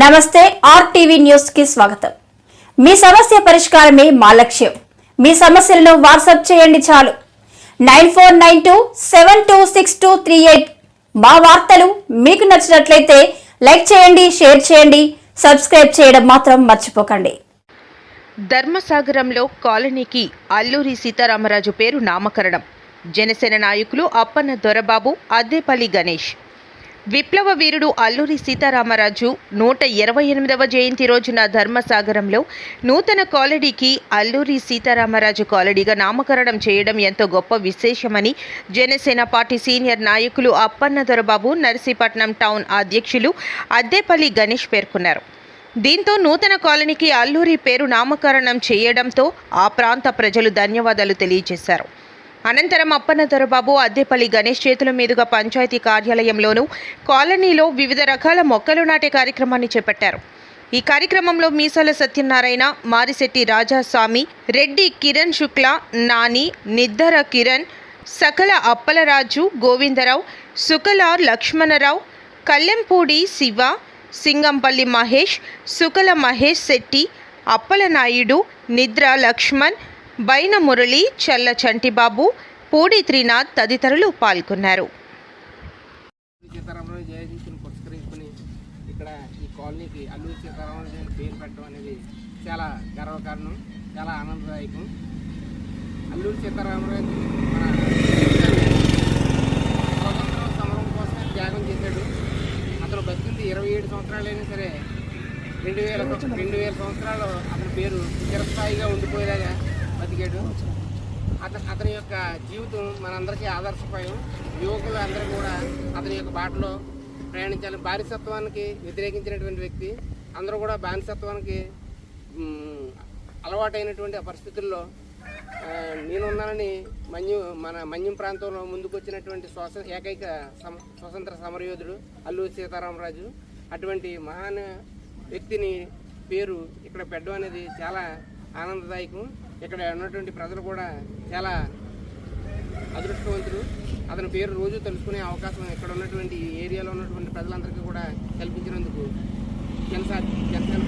నమస్తే ఆర్టీవీ న్యూస్కి స్వాగతం. మీ సమస్య పరిష్కారమే మా లక్ష్యం. మీ సమస్యలను వాట్సాప్ చేయండి చాలు. Nine four nine two seven two six two three eight మా వార్తలు మీకు నచ్చినట్లయితే లైక్ చేయండి షేర్ చేయండి సబ్స్క్రైబ్ చేయడం మాత్రం మర్చిపోకండి. ధర్మసాగరంలో కాలనీకి అల్లూరి సీతారామరాజు పేరు నామకరణం. జనసేన నాయకులు అప్పన్న దొరబాబు అద్దేపల్లి గణేష్. విప్లవ వీరుడు అల్లూరి సీతారామరాజు నూట ఇరవై ఎనిమిదవ జయంతి రోజున ధర్మసాగరంలో నూతన కాలడీకి అల్లూరి సీతారామరాజు కాలడీగా నామకరణం చేయడం ఎంతో గొప్ప విశేషమని జనసేన పార్టీ సీనియర్ నాయకులు అప్పన్న దొరబాబు నర్సీపట్నం టౌన్ అధ్యక్షులు అద్దేపల్లి గణేష్ పేర్కొన్నారు. దీంతో నూతన కాలనీకి అల్లూరి పేరు నామకరణం చేయడంతో ఆ ప్రాంత ప్రజలు ధన్యవాదాలు తెలియజేశారు. అనంతరం అప్పన్న దొరబాబు అద్దెపల్లి గణేష్ చేతుల మీదుగా పంచాయతీ కార్యాలయంలోనూ కాలనీలో వివిధ రకాల మొక్కలు నాటే కార్యక్రమాన్ని చేపట్టారు. ఈ కార్యక్రమంలో మీసాల సత్యనారాయణ మారిశెట్టి రాజాస్వామి రెడ్డి కిరణ్ శుక్ల నాని నిద్దర కిరణ్ సకల అప్పలరాజు గోవిందరావు సుకలార్ లక్ష్మణరావు కల్లెంపూడి శివ సింగంపల్లి మహేష్ సుకల మహేష్ శెట్టి అప్పలనాయుడు నిద్ర లక్ష్మణ్ బైన మురళి చల్ల చంటిబాబు పూడి త్రినాథ్ తదితరులు పాల్గొన్నారు. సీతారామరాజు జయంతిని పురస్కరించుకుని ఇక్కడ ఈ కాలనీకి అల్లూరి సీతారామరాజు అని పేరు పెట్టడం అనేది చాలా గర్వకారణం చాలా ఆనందదాయకం. అల్లూరి సీతారామరాజు మన స్వాతంత్ర సమరం కోసం త్యాగం చేశాడు. అతను బతికింది ఇరవై ఏడు సంవత్సరాలైనా సరే రెండు వేల రెండు వేల సంవత్సరాలు అతని పేరు చిరస్థాయిగా ఉండిపోయేలాగా బతికాడు అతని అతని యొక్క జీవితం మనందరికీ ఆదర్శపాయం యువకులు అందరూ కూడా అతని యొక్క బాటలో ప్రయాణించాలి. బానిసత్వానికి వ్యతిరేకించినటువంటి వ్యక్తి. అందరూ కూడా బానిసత్వానికి అలవాటైనటువంటి ఆ పరిస్థితుల్లో నేనున్నానని మన్యు మన మన్యం ప్రాంతంలో ముందుకు వచ్చినటువంటి ఏకైక సమ స్వతంత్ర సమరయోధుడు అల్లు సీతారామరాజు. అటువంటి మహాన్ వ్యక్తిని పేరు ఇక్కడ పెట్టడం అనేది చాలా ఆనందదాయకం. ఇక్కడ ఉన్నటువంటి ప్రజలు కూడా చాలా అదృష్టవంతులు. అతని పేరు రోజు తెలుసుకునే అవకాశం ఇక్కడ ఉన్నటువంటి ఏరియాలో ఉన్నటువంటి ప్రజలందరికీ కూడా కల్పించినందుకు జనసా జనసేన